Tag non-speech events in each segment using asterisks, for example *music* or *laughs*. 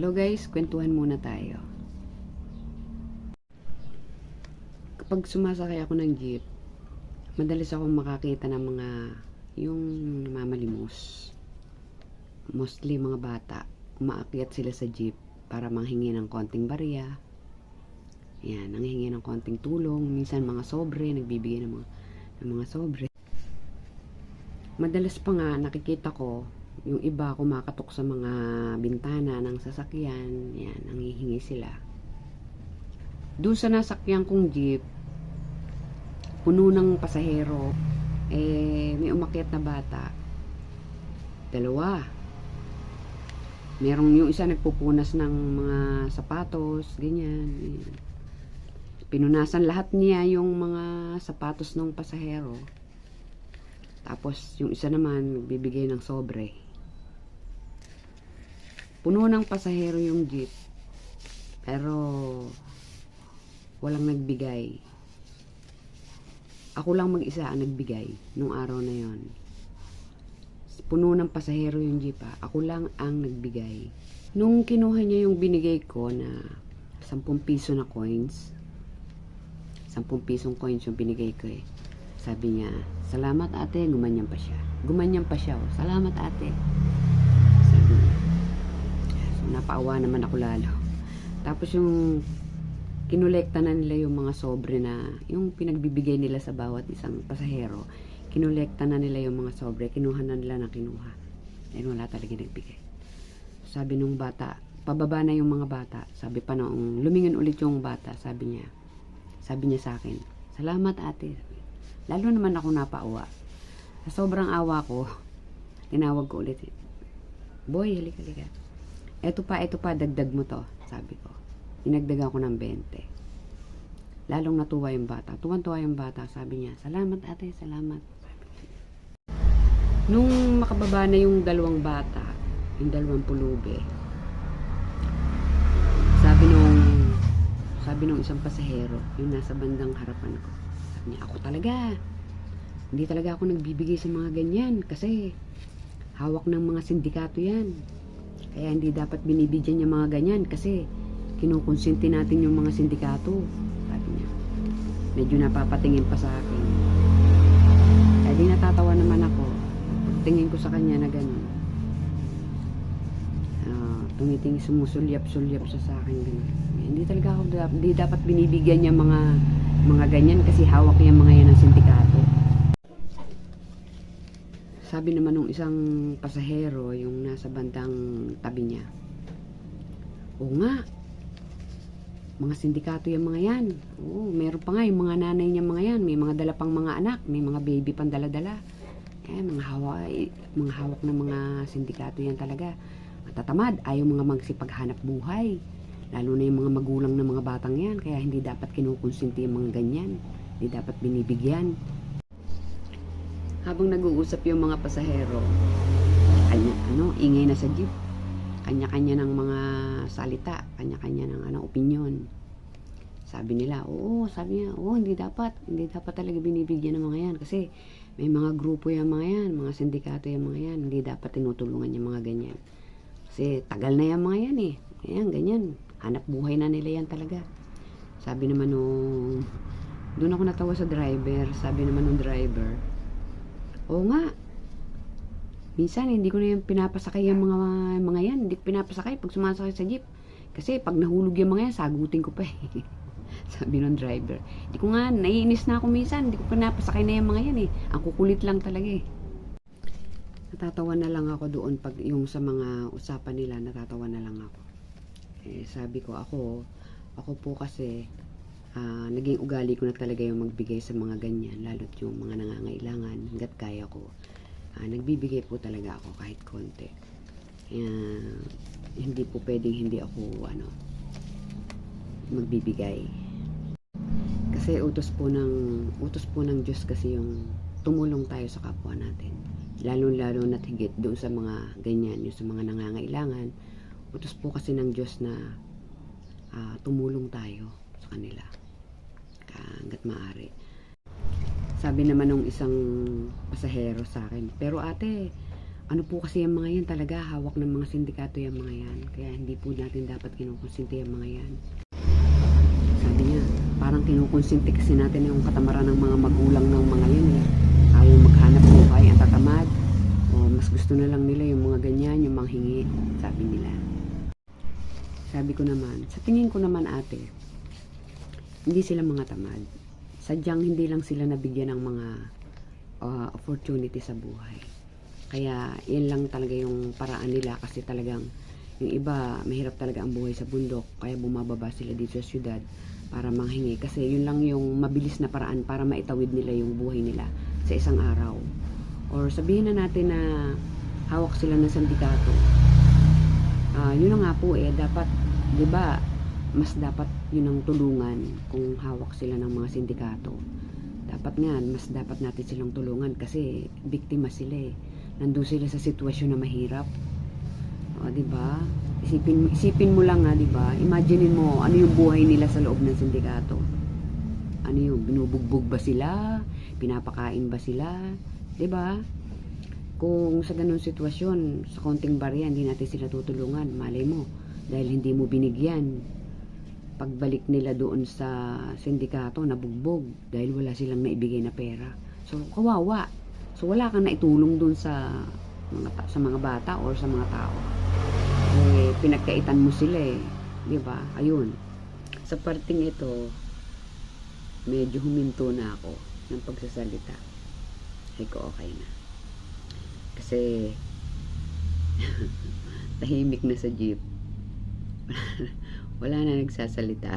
Hello guys, kwentuhan muna tayo. Kapag sumasakay ako ng jeep, madalas akong makakita ng mga yung namamalimos. Mostly mga bata, umaakyat sila sa jeep para manghingi ng konting barya. Yan, nanghingi ng konting tulong, minsan mga sobre, nagbibigay ng mga, ng mga sobre. Madalas pa nga nakikita ko yung iba kumakatok sa mga bintana ng sasakyan, yan, nangihingi sila. Doon sa nasakyan kong jeep, puno ng pasahero, eh, may umakyat na bata. Dalawa. Merong yung isa nagpupunas ng mga sapatos, ganyan. Pinunasan lahat niya yung mga sapatos ng pasahero. Tapos, yung isa naman, bibigay ng sobre. Puno ng pasahero yung jeep. Pero, walang nagbigay. Ako lang mag-isa ang nagbigay nung araw na yon. Puno ng pasahero yung jeep ha. Ako lang ang nagbigay. Nung kinuha niya yung binigay ko na 10 piso na coins, 10 pisong coins yung binigay ko eh. Sabi niya, salamat ate, gumanyan pa siya. Gumanyan pa siya, oh. salamat ate. Sabi niya. Napaawa naman ako lalo. Tapos yung kinolekta na nila yung mga sobre na, yung pinagbibigay nila sa bawat isang pasahero, kinolekta na nila yung mga sobre, kinuha na nila na kinuha. Eh, wala talaga nagbigay. Sabi nung bata, pababa na yung mga bata. Sabi pa noong, lumingon ulit yung bata, sabi niya, sabi niya sa akin, salamat ate. Lalo naman ako napaawa. Sa sobrang awa ko, tinawag ko ulit. Boy, halika, halika. Eto pa, eto pa, dagdag mo to, sabi ko. Dinagdagan ko ng 20. Lalong natuwa yung bata. Tuwan-tuwa yung bata. Sabi niya, salamat ate, salamat. Nung makababa na yung dalawang bata, yung dalawang pulubi, sabi nung sabi nung isang pasahero, yung nasa bandang harapan ko, sabi niya, ako talaga, hindi talaga ako nagbibigay sa mga ganyan kasi hawak ng mga sindikato yan. Kaya hindi dapat binibigyan niya mga ganyan kasi kinukonsinti natin yung mga sindikato. Sabi niya. Medyo napapatingin pa sa akin. Kaya di natatawa naman ako. Tingin ko sa kanya na gano'n. Ah, tumitingin sumusulyap-sulyap siya sa akin gano'n. Hindi talaga ako hindi dapat binibigyan niya mga mga ganyan kasi hawak niya mga yan ng sindikato. Sabi naman nung isang pasahero, yung nasa bandang tabi niya, Oo nga, mga sindikato yung mga yan. Oo, meron pa nga yung mga nanay niya mga yan. May mga dala pang mga anak, may mga baby pang dala-dala. Eh, mga hawak, mga hawak ng mga sindikato yan talaga. Matatamad, ayaw mga magsipaghanap buhay. Lalo na yung mga magulang ng mga batang yan. Kaya hindi dapat kinukonsinti yung mga ganyan. Hindi dapat binibigyan. Habang nag-uusap yung mga pasahero, kanya, ano, ingay na sa jeep. Kanya-kanya ng mga salita, kanya-kanya ng ano, opinion. Sabi nila, oo, sabi niya, oo, hindi dapat, hindi dapat talaga binibigyan ng mga yan. Kasi may mga grupo yung mga yan, mga sindikato yung mga yan, hindi dapat tinutulungan yung mga ganyan. Kasi tagal na yung mga yan eh. Ayan, ganyan. Hanap buhay na nila yan talaga. Sabi naman nung, doon ako natawa sa driver, sabi naman nung driver, oo nga, minsan hindi ko na yung pinapasakay yung mga, mga yan, hindi ko pinapasakay pag sumasakay sa jeep. Kasi pag nahulog yung mga yan, sagutin ko pa eh. *laughs* Sabi ng driver. Hindi ko nga, naiinis na ako minsan. Hindi ko pinapasakay na yung mga yan eh. Ang kukulit lang talaga eh. Natatawa na lang ako doon pag yung sa mga usapan nila, natatawa na lang ako. Eh, sabi ko ako, ako po kasi ah, naging ugali ko na talaga yung magbigay sa mga ganyan, lalo't yung mga nangangailangan, hanggat kaya ko. Ah, nagbibigay po talaga ako kahit konti. Kaya, hindi po pwedeng hindi ako, ano, magbibigay. Kasi utos po ng, utos po ng Diyos kasi yung tumulong tayo sa kapwa natin. Lalo-lalo na't higit doon sa mga ganyan, yung sa mga nangangailangan. Utos po kasi ng Diyos na ah, tumulong tayo sa kanila. Hanggat maaari. Sabi naman nung isang pasahero sa akin, pero ate, ano po kasi yung mga yan talaga, hawak ng mga sindikato yung mga yan. Kaya hindi po natin dapat kinukonsinti yung mga yan. Sabi niya, parang kinukonsinti kasi natin yung katamaran ng mga magulang ng mga yan eh. Ayaw maghanap buhay, ang tatamad. O mas gusto na lang nila yung mga ganyan, yung manghingi. Sabi nila. Sabi ko naman, sa tingin ko naman ate, hindi sila mga tamad. Sadyang hindi lang sila nabigyan ng mga uh, opportunity sa buhay. Kaya yan lang talaga yung paraan nila kasi talagang yung iba mahirap talaga ang buhay sa bundok kaya bumababa sila dito sa syudad para manghingi kasi yun lang yung mabilis na paraan para maitawid nila yung buhay nila sa isang araw. Or sabihin na natin na hawak sila ng sindikato. Ah, yun na nga po eh dapat 'di ba mas dapat yun ang tulungan kung hawak sila ng mga sindikato. Dapat nga, mas dapat natin silang tulungan kasi biktima sila eh nandun sila sa sitwasyon na mahirap. O, di ba? Isipin, isipin mo lang nga, di ba? Imaginein mo, ano yung buhay nila sa loob ng sindikato. Ano yung, binubugbog ba sila? Pinapakain ba sila? Di ba? Kung sa ganung sitwasyon, sa konting barya, hindi natin sila tutulungan. Malay mo, dahil hindi mo binigyan. Pagbalik nila doon sa sindikato, nabugbog. Dahil wala silang naibigay na pera. So, kawawa. So wala kang naitulong dun sa mga sa mga bata or sa mga tao. Eh pinagkaitan mo sila eh, 'di ba? Ayun. Sa parting ito, medyo huminto na ako ng pagsasalita. Ay ko okay na. Kasi *laughs* tahimik na sa jeep. *laughs* Wala na nagsasalita.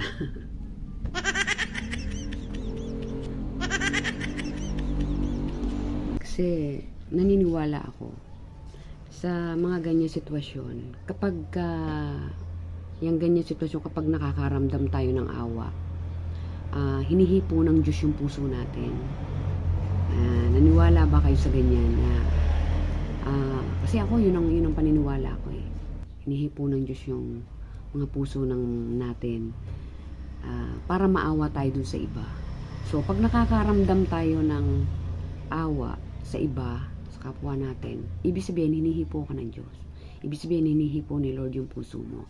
Kasi naniniwala ako sa mga ganyan sitwasyon. Kapag uh, yung ganyan sitwasyon, kapag nakakaramdam tayo ng awa, uh, hinihipo ng Diyos yung puso natin. Uh, naniwala ba kayo sa ganyan na uh, kasi ako yun ang, yun ang paniniwala ko eh. Hinihipo ng Diyos yung mga puso ng natin uh, para maawa tayo dun sa iba. So, pag nakakaramdam tayo ng awa, sa iba, sa kapwa natin, ibig sabihin, hinihipo ka ng Diyos. Ibig sabihin, hinihipo ni Lord yung puso mo.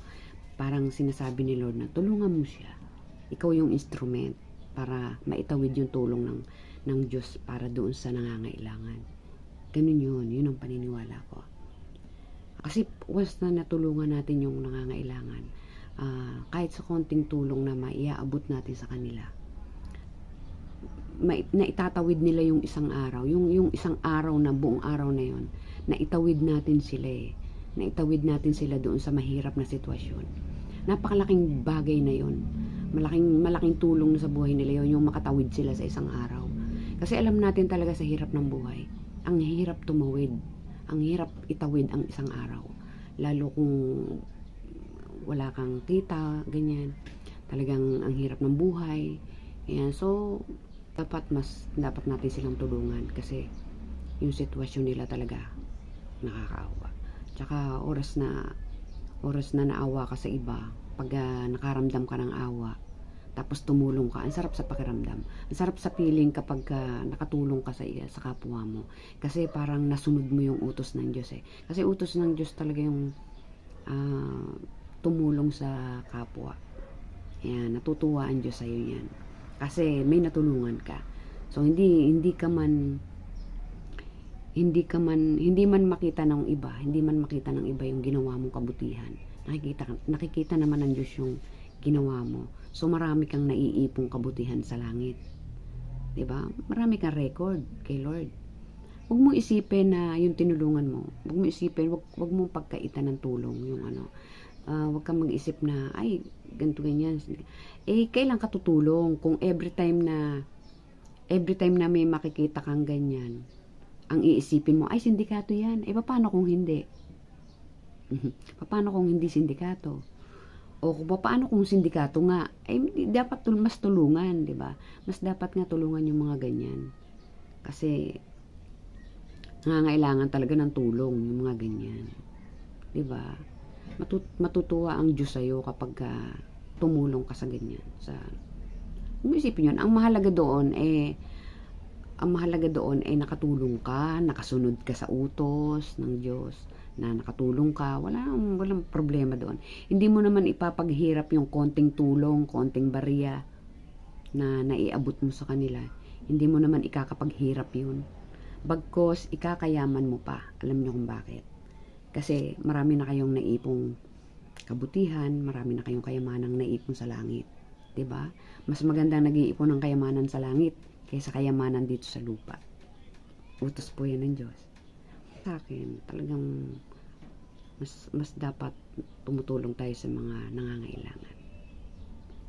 Parang sinasabi ni Lord na, tulungan mo siya. Ikaw yung instrument para maitawid yung tulong ng, ng Diyos para doon sa nangangailangan. Ganun yun. Yun ang paniniwala ko. Kasi once na natulungan natin yung nangangailangan, uh, kahit sa konting tulong na maiaabot natin sa kanila, na itatawid nila yung isang araw, yung, yung isang araw na buong araw na yon na itawid natin sila eh. Na itawid natin sila doon sa mahirap na sitwasyon. Napakalaking bagay na yon Malaking, malaking tulong na sa buhay nila yon yung makatawid sila sa isang araw. Kasi alam natin talaga sa hirap ng buhay, ang hirap tumawid, ang hirap itawid ang isang araw. Lalo kung wala kang kita, ganyan. Talagang ang hirap ng buhay. Ayan, so dapat mas dapat natin silang tulungan kasi yung sitwasyon nila talaga nakakaawa. Tsaka oras na oras na naawa ka sa iba, pag uh, nakaramdam ka ng awa, tapos tumulong ka, ang sarap sa pakiramdam. Ang sarap sa feeling kapag uh, nakatulong ka sa sa kapwa mo. Kasi parang nasunod mo yung utos ng Diyos eh. Kasi utos ng Diyos talaga yung uh, tumulong sa kapwa. Yan, natutuwa ang Diyos sa iyo yan. Kasi may natulungan ka. So hindi hindi ka man hindi ka man hindi man makita ng iba, hindi man makita ng iba yung ginawa mong kabutihan. Nakikita nakikita naman ng Diyos yung ginawa mo. So marami kang naiipong kabutihan sa langit. 'Di ba? Marami kang record kay Lord. Huwag mo isipin na yung tinulungan mo. Huwag mo isipin, wag, wag mo pagkaitan ng tulong yung ano. Uh, wag kang mag-isip na, ay, ganito ganyan. Eh, kailan ka tutulong kung every time na every time na may makikita kang ganyan, ang iisipin mo, ay, sindikato yan. Eh, paano kung hindi? *laughs* paano kung hindi sindikato? O kung paano kung sindikato nga? Eh, dapat tul mas tulungan, di ba? Mas dapat nga tulungan yung mga ganyan. Kasi, nangangailangan talaga ng tulong yung mga ganyan. Di ba? Matut matutuwa ang Diyos sa'yo kapag uh, tumulong ka sa ganyan. Sa, isipin yun, ang mahalaga doon, eh, ang mahalaga doon ay nakatulong ka, nakasunod ka sa utos ng Diyos, na nakatulong ka, wala, walang problema doon. Hindi mo naman ipapaghirap yung konting tulong, konting bariya na naiabot mo sa kanila. Hindi mo naman ikakapaghirap yun. Bagkos, ikakayaman mo pa. Alam niyo kung bakit. Kasi marami na kayong naipong kabutihan, marami na kayong kayamanang naipon sa langit. 'Di ba? Mas maganda nag-iipon ng kayamanan sa langit kaysa kayamanan dito sa lupa. Utos po yan ng Diyos. Sa akin, talagang mas, mas dapat tumutulong tayo sa mga nangangailangan.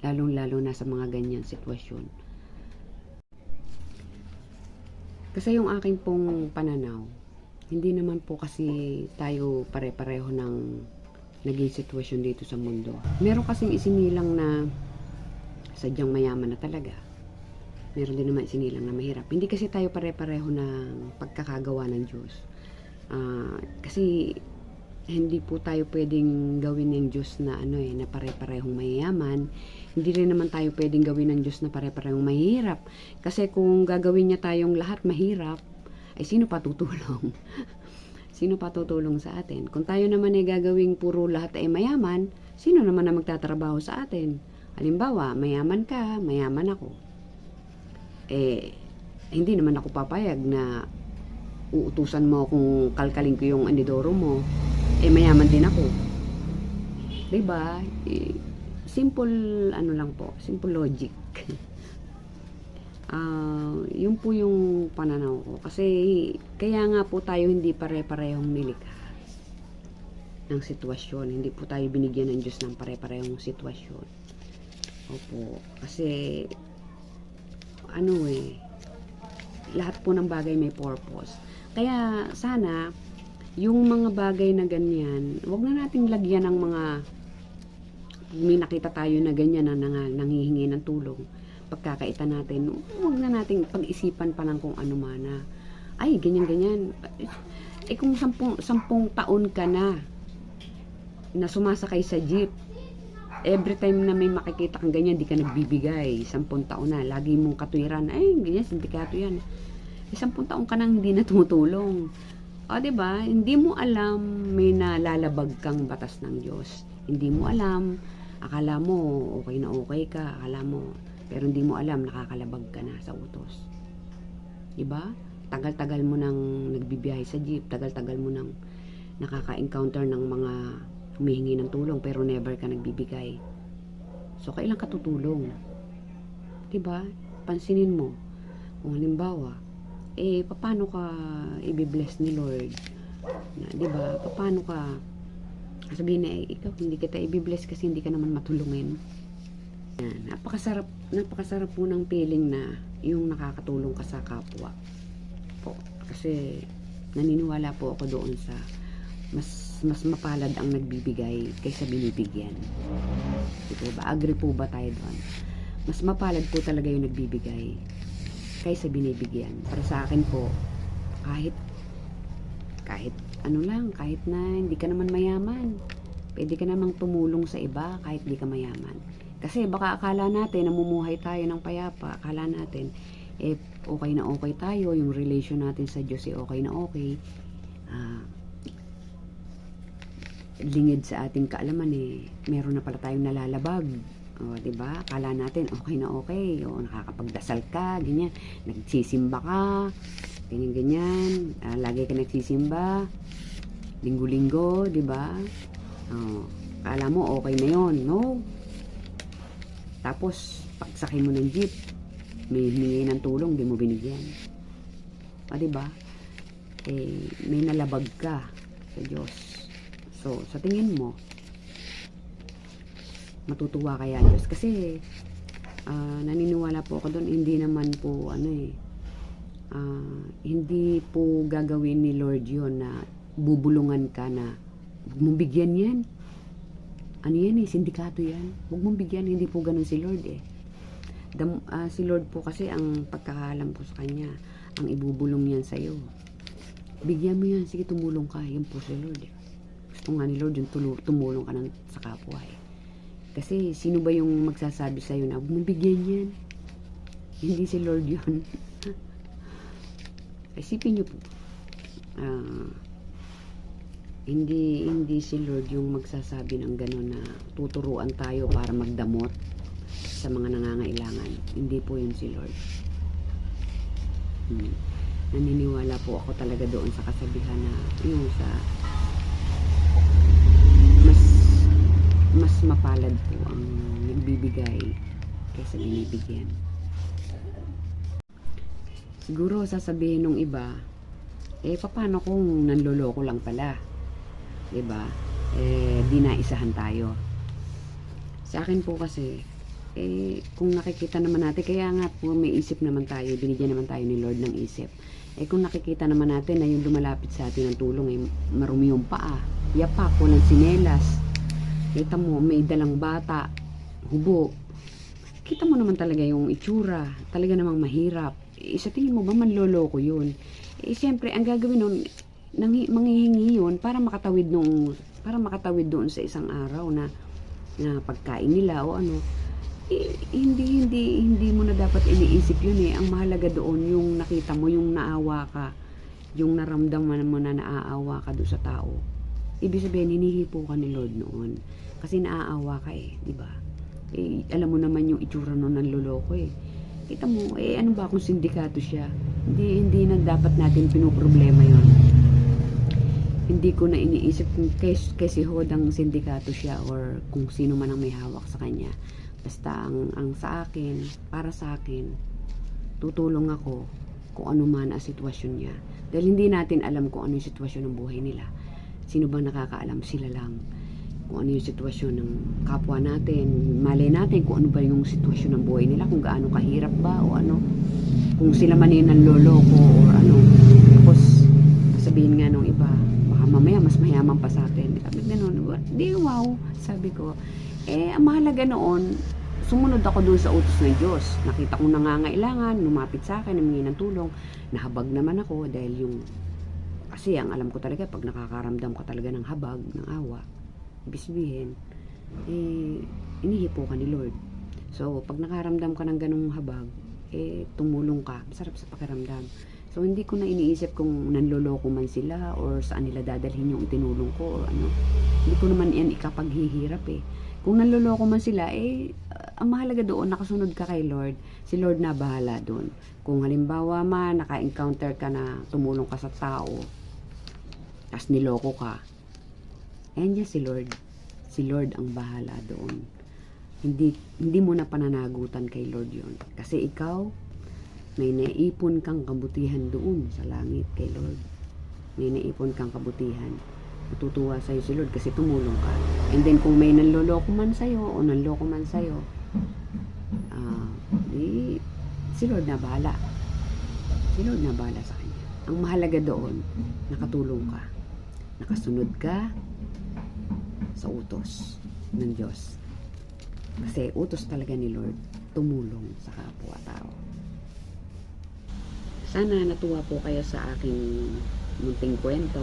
Lalong-lalo na sa mga ganyan sitwasyon. Kasi yung aking pong pananaw, hindi naman po kasi tayo pare-pareho ng naging sitwasyon dito sa mundo. Meron kasing isinilang na sadyang mayaman na talaga. Meron din naman isinilang na mahirap. Hindi kasi tayo pare-pareho ng pagkakagawa ng Diyos. Ah, kasi hindi po tayo pwedeng gawin ng Diyos na ano eh, na pare-parehong mayayaman. Hindi rin naman tayo pwedeng gawin ng Diyos na pare-parehong mahirap. Kasi kung gagawin niya tayong lahat mahirap, ay sino pa tutulong? *laughs* sino pa tutulong sa atin? Kung tayo naman ay gagawing puro lahat ay mayaman, sino naman na magtatrabaho sa atin? Halimbawa, mayaman ka, mayaman ako. Eh, hindi naman ako papayag na uutusan mo kung kalkalin ko yung anidoro mo, eh mayaman din ako. 'Di ba? Eh, simple ano lang po, simple logic. *laughs* Ah, yun po yung pananaw ko kasi kaya nga po tayo hindi pare-parehong nilikha ng sitwasyon. Hindi po tayo binigyan ng Diyos ng pare-parehong sitwasyon. Opo, kasi ano eh, lahat po ng bagay may purpose. Kaya sana yung mga bagay na ganyan, wag na nating lagyan ng mga may nakita tayo na ganyan na nang, nangihingi ng tulong. Pagkakaita natin, wag na nating pag-isipan pa ng kung ano mana. Ay, ganyan-ganyan. Eh kung sampung, sampung taon ka na na sumasakay sa jeep, every time na may makikita kang ganyan, di ka nagbibigay. Sampung taon na, lagi mong katwiran, ay, ganyan, sindikato yan. Eh, sampung taon ka nang hindi na tumutulong. O, di ba? Hindi mo alam may nalalabag kang batas ng Diyos. Hindi mo alam. Akala mo okay na okay ka. Akala mo. Pero hindi mo alam nakakalabag ka na sa utos. Di ba? Tagal-tagal mo nang nagbibiyahe sa jeep. Tagal-tagal mo nang nakaka-encounter ng mga humihingi ng tulong pero never ka nagbibigay. So, kailan ka tutulong? Di ba? Pansinin mo. Kung halimbawa, eh, paano ka i-bless ni Lord? Na, di ba? Paano ka sabihin na, eh, ikaw, hindi kita i-bless kasi hindi ka naman matulungin. Yan. Napakasarap, napakasarap po ng feeling na yung nakakatulong ka sa kapwa. Po. Kasi, naniniwala po ako doon sa mas mas mapalad ang nagbibigay kaysa binibigyan. Ito ba? Agree po ba tayo doon? Mas mapalad po talaga yung nagbibigay kaysa binibigyan. Para sa akin po, kahit kahit ano lang, kahit na hindi ka naman mayaman, pwede ka namang tumulong sa iba kahit di ka mayaman. Kasi baka akala natin, namumuhay tayo ng payapa, akala natin, eh, okay na okay tayo, yung relation natin sa Diyos, eh, okay na okay. Ah, lingid sa ating kaalaman, eh, meron na pala tayong nalalabag. O, di ba? Akala natin, okay na okay. O, nakakapagdasal ka, ganyan. Nagsisimba ka, ganyan-ganyan. Ah, lagi ka nagsisimba. Linggo-linggo, di ba? O, akala mo, okay na yon No? Tapos, pagsakay mo ng jeep, may hiningi ng tulong, di mo binigyan. O, di ba? Eh, may nalabag ka sa Diyos. So, sa tingin mo, matutuwa kaya Diyos. Kasi, ah, naniniwala po ako doon, hindi naman po, ano eh, ah, hindi po gagawin ni Lord yon na bubulungan ka na, huwag mong bigyan yan. Ano yan eh, sindikato yan. Huwag mong bigyan, hindi po ganun si Lord eh. Dam, ah, si Lord po kasi ang pagkakalam po sa kanya, ang ibubulong yan sa'yo. Bigyan mo yan, sige tumulong ka, yan po si Lord eh. Gusto nga ni Lord yung tumulong ka ng, sa kapwa eh. Kasi sino ba yung magsasabi sa'yo na huwag mong bigyan yan? Hindi si Lord yun. *laughs* Isipin niyo po, ah, hindi hindi si Lord yung magsasabi ng gano'n na tuturuan tayo para magdamot sa mga nangangailangan. Hindi po yun si Lord. Hmm. Naniniwala po ako talaga doon sa kasabihan na yung sa mas mas mapalad po ang nagbibigay kaysa binibigyan. Siguro sasabihin ng iba, eh paano kung nanloloko lang pala? 'Di ba? Eh di naisahan tayo. Sa akin po kasi eh kung nakikita naman natin kaya nga po may isip naman tayo, binigyan naman tayo ni Lord ng isip. Eh kung nakikita naman natin na yung lumalapit sa atin ng tulong eh marumi yung paa, yapak, walang sinelas. Kita mo, may dalang bata, hubo. Kita mo naman talaga yung itsura. Talaga namang mahirap. Eh, sa tingin mo ba manloloko yun? Eh, siyempre, ang gagawin nun, nangi, manghihingi yun para makatawid nung, para makatawid doon sa isang araw na, na pagkain nila o ano. Eh, hindi, hindi, hindi mo na dapat iniisip yun eh. Ang mahalaga doon, yung nakita mo, yung naawa ka, yung naramdaman mo na naaawa ka doon sa tao. Ibig sabihin, hinihipo ka ni Lord noon. Kasi naaawa ka eh, di ba? Eh, alam mo naman yung itsura nun ng loloko eh. Kita mo, eh ano ba kung sindikato siya? Hindi, hindi na dapat natin pinoproblema yon. Hindi ko na iniisip kung kay si Hodang sindikato siya or kung sino man ang may hawak sa kanya. Basta ang, ang sa akin, para sa akin, tutulong ako kung ano man ang sitwasyon niya. Dahil hindi natin alam kung ano yung sitwasyon ng buhay nila. Sino bang nakakaalam? Sila lang kung ano yung sitwasyon ng kapwa natin. Malay natin kung ano ba yung sitwasyon ng buhay nila, kung gaano kahirap ba o ano. Kung sila man yun ang loloko or ano. Tapos, sabihin nga nung iba, baka mamaya mas mayaman pa sa atin. Sabi ganun, di wow, sabi ko. Eh, ang mahalaga noon, sumunod ako doon sa utos ng Diyos. Nakita kong nangangailangan, lumapit sa akin, namingi ng tulong. Nahabag naman ako dahil yung kasi ang alam ko talaga pag nakakaramdam ka talaga ng habag, ng awa, ibig sabihin, eh, inihipo ka ni Lord. So, pag nakaramdam ka ng ganong habag, eh, tumulong ka. Masarap sa pakiramdam. So, hindi ko na iniisip kung nanloloko man sila or saan nila dadalhin yung itinulong ko or ano. Hindi ko naman yan ikapaghihirap eh. Kung nanloloko man sila, eh, ang mahalaga doon, nakasunod ka kay Lord. Si Lord na bahala doon. Kung halimbawa man, naka-encounter ka na tumulong ka sa tao, tapos niloko ka, Ayan si Lord. Si Lord ang bahala doon. Hindi, hindi mo na pananagutan kay Lord yon Kasi ikaw, may naipon kang kabutihan doon sa langit kay Lord. May naipon kang kabutihan. Matutuwa sa'yo si Lord kasi tumulong ka. And then kung may nanloloko man sa'yo o nanloko man sa'yo, ah, di, si Lord na bahala. Si Lord na bahala sa kanya. Ang mahalaga doon, nakatulong ka. Nakasunod ka, sa utos ng Diyos. Kasi utos talaga ni Lord tumulong sa kapwa-tao. Sana natuwa po kayo sa aking munting kwento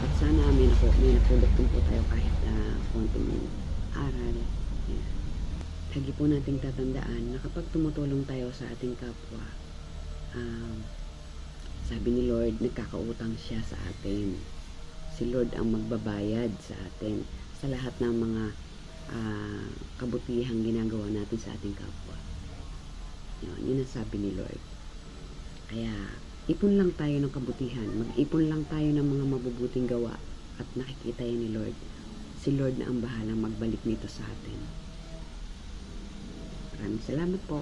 at sana may, naku, may napulot po tayo kahit na konting aral. Yeah. Lagi po nating tatandaan na kapag tumutulong tayo sa ating kapwa, um, sabi ni Lord, nagkakautang siya sa atin si Lord ang magbabayad sa atin sa lahat ng mga uh, kabutihang ginagawa natin sa ating kapwa. Yun, yun ang sabi ni Lord. Kaya, ipon lang tayo ng kabutihan. Mag-ipon lang tayo ng mga mabubuting gawa at nakikita yan ni Lord. Si Lord na ang bahalang magbalik nito sa atin. Maraming salamat po.